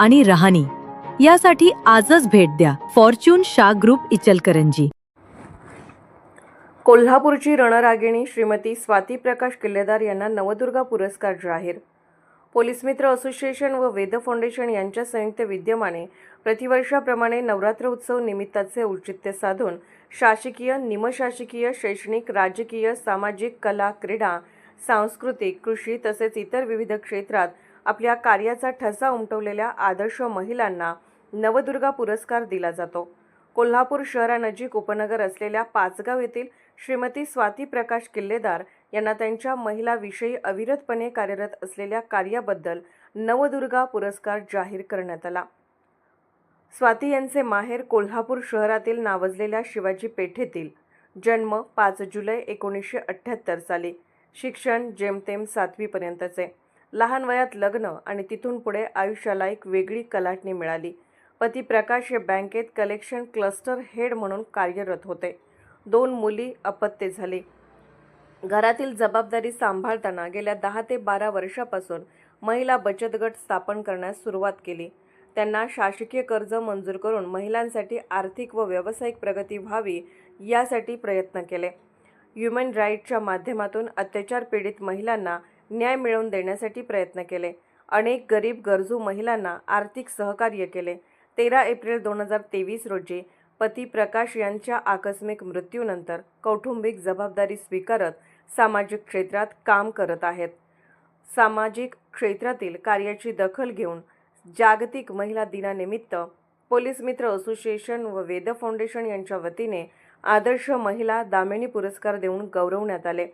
आणि रहाणी. यासाठी आजच भेट द्या. फॉर्च्यून शा ग्रुप इचलकरंजी. कोल्हापूरची रणरागिणी श्रीमती स्वाती प्रकाश किल्लेदार यांना नवदुर्गा पुरस्कार जाहीर. पोलीस मित्र असोसिएशन व वेद फाउंडेशन यांच्या संयुक्त विद्यमाने प्रतिवर्षाप्रमाणे नवरात्र उत्सव निमित्ताचे औचित्य साधून शासकीय निमशासकीय शैक्षणिक राजकीय सामाजिक कला क्रीडा सांस्कृतिक कृषी तसेच इतर विविध क्षेत्रात आपल्या कार्याचा ठसा उमटवलेल्या आदर्श महिलांना नवदुर्गा पुरस्कार दिला जातो. कोल्हापूर शहरानजीक उपनगर असलेल्या पाचगाव येथील श्रीमती स्वाती प्रकाश किल्लेदार यांना त्यांच्या महिलाविषयी अविरतपणे कार्यरत असलेल्या कार्याबद्दल नवदुर्गा पुरस्कार जाहीर करण्यात आला. स्वाती यांचे माहेर कोल्हापूर शहरातील नावजलेल्या शिवाजी पेठेतील. जन्म पाच जुलै एकोणीसशे अठ्ठ्याहत्तर साली. शिक्षण जेमतेम सातवीपर्यंतचे. लहान वयात लग्न आणि तिथून पुढे आयुष्याला एक वेगळी कलाटणी मिळाली. पती प्रकाश हे बँकेत कलेक्शन क्लस्टर हेड म्हणून कार्यरत होते. दोन मुली अपत्ये झाली. घरातील जबाबदारी सांभाळताना गेल्या दहा ते बारा वर्षापासून महिला बचत गट स्थापन करण्यास सुरुवात केली. त्यांना शासकीय कर्ज मंजूर करून महिलांसाठी आर्थिक व व्यावसायिक प्रगती व्हावी यासाठी प्रयत्न केले. ह्युमन राईटच्या माध्यमातून अत्याचार पीडित महिलांना न्याय मिळवून देण्यासाठी प्रयत्न केले. अनेक गरीब गरजू महिलांना आर्थिक सहकार्य केले. तेरा एप्रिल दोन हजार तेवीस रोजी पती प्रकाश यांच्या आकस्मिक मृत्यूनंतर कौटुंबिक जबाबदारी स्वीकारत सामाजिक क्षेत्रात काम करत आहेत. सामाजिक क्षेत्रातील कार्याची दखल घेऊन जागतिक महिला दिनानिमित्त पोलीस मित्र असोसिएशन व वेद फाउंडेशन यांच्या वतीने आदर्श महिला दामिनी पुरस्कार देऊन गौरवण्यात आले.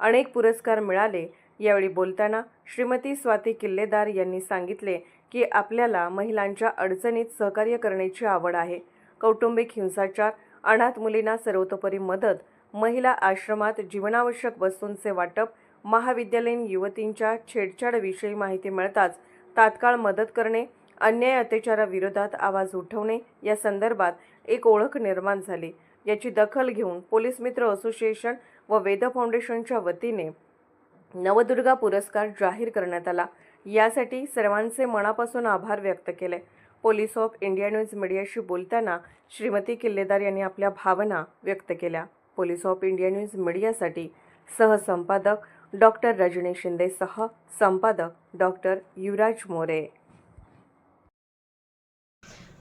अनेक पुरस्कार मिळाले यावेळी बोलताना श्रीमती स्वाती किल्लेदार यांनी सांगितले की आपल्याला महिलांच्या अडचणीत सहकार्य करण्याची आवड आहे. कौटुंबिक हिंसाचार अनाथ मुलींना सर्वतोपरी मदत महिला आश्रमात जीवनावश्यक वस्तूंचे वाटप महाविद्यालयीन युवतींच्या छेडछाडविषयी माहिती मिळताच तात्काळ मदत करणे अन्याय अत्याचाराविरोधात आवाज उठवणे या संदर्भात एक ओळख निर्माण झाली. याची दखल घेऊन पोलीस मित्र असोसिएशन व वेद फाउंडेशनच्या वतीने नवदुर्गा पुरस्कार जाहीर करण्यात आला. यासाठी सर्वांचे मनापासून आभार व्यक्त केले. पोलीस ऑफ इंडिया न्यूज मीडियाशी बोलताना श्रीमती किल्लेदार यांनी आपल्या भावना व्यक्त केल्या. पोलीस ऑफ इंडिया न्यूज मीडियासाठी सहसंपादक डॉक्टर रजनी शिंदेसह संपादक डॉक्टर युवराज मोरे.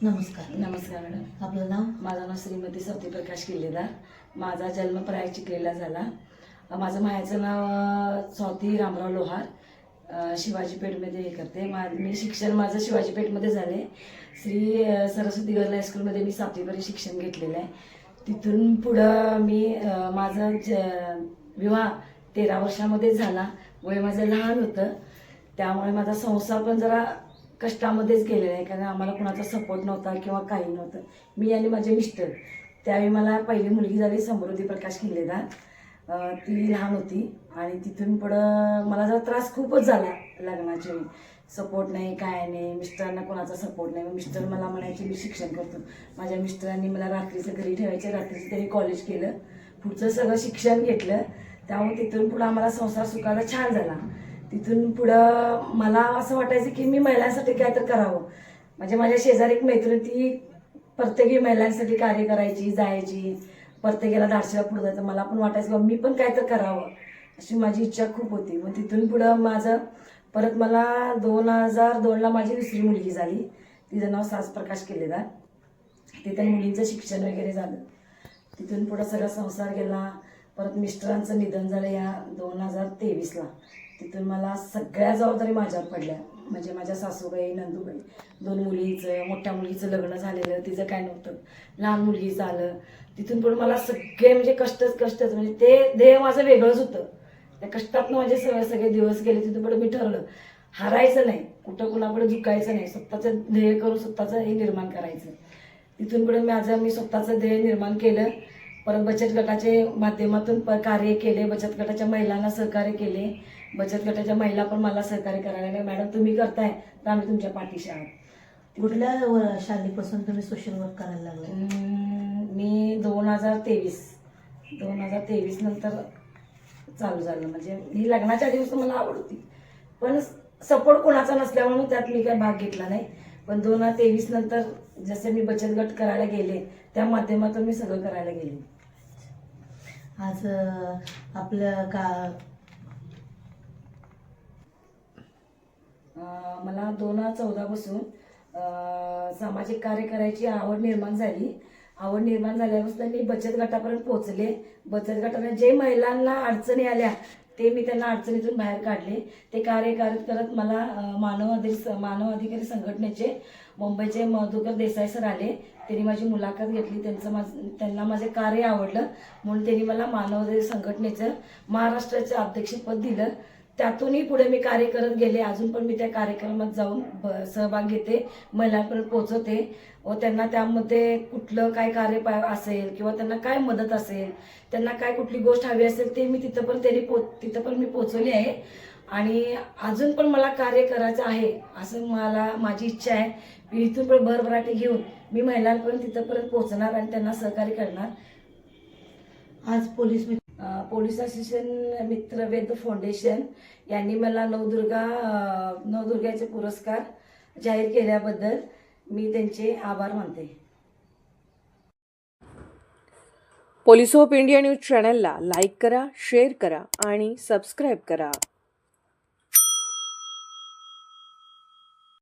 नमस्कार. नमस्कार मॅडम आपलं नाव? माझं नाव श्रीमती सत्यप्रकाश किल्लेदार. माझा जन्म प्राय चिखलीला झाला. माझं मायाचं नाव स्वाती रामराव लोहार. शिवाजीपेठमध्ये शिवाजी पेठमध्ये हे करते. मा मी शिक्षण माझं शिवाजी पेठमध्ये झाले श्री सरस्वती गर्ल हायस्कूलमध्ये मी सातवीपर्यंत शिक्षण घेतलेलं आहे. तिथून पुढं मी माझा माझं ज विवाह तेरा वर्षामध्ये झाला. वय माझं लहान होतं. त्यामुळे माझा संसार पण जरा कष्टामध्येच गेलेला आहे. कारण आम्हाला कुणाचा सपोर्ट नव्हता किंवा काही नव्हतं. मी आणि माझे मिस्टर. त्यावेळी मला पहिली मुलगी झाली समृद्धी प्रकाश किल्लेदार. ती लहान होती आणि तिथून पुढं मला जरा त्रास खूपच झाला लग्नाच्या वेळी सपोर्ट नाही काय नाही. मिस्टरांना कोणाचा सपोर्ट नाही. मग मिस्टर मला म्हणायचे मी शिक्षण करतो. माझ्या मिस्टरांनी मला रात्रीचं घरी ठेवायचे. रात्रीचं तरी कॉलेज केलं. पुढचं सगळं शिक्षण घेतलं. त्यामुळे तिथून पुढं आम्हाला संसार सुखाला छान झाला. तिथून पुढं मला असं वाटायचं की मी महिलांसाठी काय तर करावं. म्हणजे माझ्या शेजारी एक मैत्रिणी ती प्रत्येकी महिलांसाठी कार्य करायची जायची. प्रत्येकाला धाडशीला पुढं जायचं. मला पण वाटायचं किंवा मी पण काय तर करावं. अशी माझी इच्छा खूप होती. मग तिथून पुढं माझं परत मला दोन हजार दोनला माझी दुसरी मुलगी झाली. तिचं नाव सास प्रकाश केलेदार तिथं मुलींचं शिक्षण वगैरे झालं. तिथून पुढं सगळा संसार गेला. परत मिस्टरांचं निधन झालं या दोन हजार तेवीसला. तिथून मला सगळ्या जबाबदारी माझ्यावर पडल्या. म्हणजे माझ्या सासूबाई नंदूबाई दोन मुलीचं मोठ्या मुलीचं लग्न झालेलं तिचं काय नव्हतं. लहान मुलगीचं आलं तिथून पण मला सगळे म्हणजे कष्टच कष्टच. म्हणजे ते ध्येय माझं वेगळंच होतं. त्या कष्टातनं माझे सगळे सगळे दिवस गेले तिथून पण मी ठरलं. हारायचं नाही. कुठं कुणाकडे झुकायचं नाही. स्वतःचं ध्येय करून स्वतःचं हे निर्माण करायचं. तिथून पुढे माझं मी स्वतःचं ध्येय निर्माण केलं. परत बचत गटाचे माध्यमातून प कार्य केले. बचत गटाच्या महिलांना सहकार्य केले. बचत गटाच्या महिला पण मला सहकार्य करायला लागल्या. मॅडम तुम्ही करताय तर आम्ही तुमच्या पाठीशी आहोत. कुठल्या व- शालीपासून तुम्ही सोशल वर्क करायला लागले मी दोन हजार तेवीस दोन हजार तेवीस नंतर चालू झालं. म्हणजे ही लग्नाच्या दिवस मला आवड होती. पण सपोर्ट कोणाचा नसल्यामुळे त्यात मी काही भाग घेतला नाही. पण दोन हजार तेवीस नंतर जसे मी बचत गट करायला गेले त्या माध्यमातून मी सगळं करायला गेले. आज आपलं का मला दोन हजार चौदापासून सामाजिक कार्य करायची आवड निर्माण झाली. आवड निर्माण झाल्यापासून मी बचत गटापर्यंत पोहोचले. बचत गटाने जे महिलांना अडचणी आल्या ते मी त्यांना अडचणीतून बाहेर काढले. ते कार्य करत करत मला अं, मानव अधिकारी मानव अधिकारी संघटनेचे मुंबईचे मधुकर देसाई सर आले. त्यांनी माझी मुलाखत घेतली. त्यांचं माझ त्यांना माझे कार्य आवडलं. म्हणून त्यांनी मला मानव अधिकारी संघटनेचं महाराष्ट्राचं अध्यक्षपद दिलं. त्यातूनही पुढे मी कार्य करत गेले. अजून पण मी त्या कार्यक्रमात जाऊन ब- सहभाग घेते. महिलांपर्यंत पोहोचवते. व त्यांना त्यामध्ये कुठलं काय कार्य पा असेल किंवा त्यांना काय मदत असेल त्यांना काय कुठली गोष्ट हवी असेल ते मी तिथं पण त्यांनी पो तिथं पण मी पोचवली आहे. आणि अजून पण मला कार्य करायचं आहे असं मला माझी इच्छा आहे. मी इथून पण भरभराटी घेऊन मी महिलांपर्यंत तिथंपर्यंत पोहोचणार आणि त्यांना सहकार्य करणार. आज पोलीस पोलीस असिस्टंट मित्र वेद फाउंडेशन यांनी मला नवदुर्गा नवदुर्गाचे पुरस्कार जाहीर केल्याबद्दल मी त्यांचे आभार मानते. पोलीस ऑफ इंडिया न्यूज चॅनलला लाईक करा शेअर करा आणि सबस्क्राईब करा.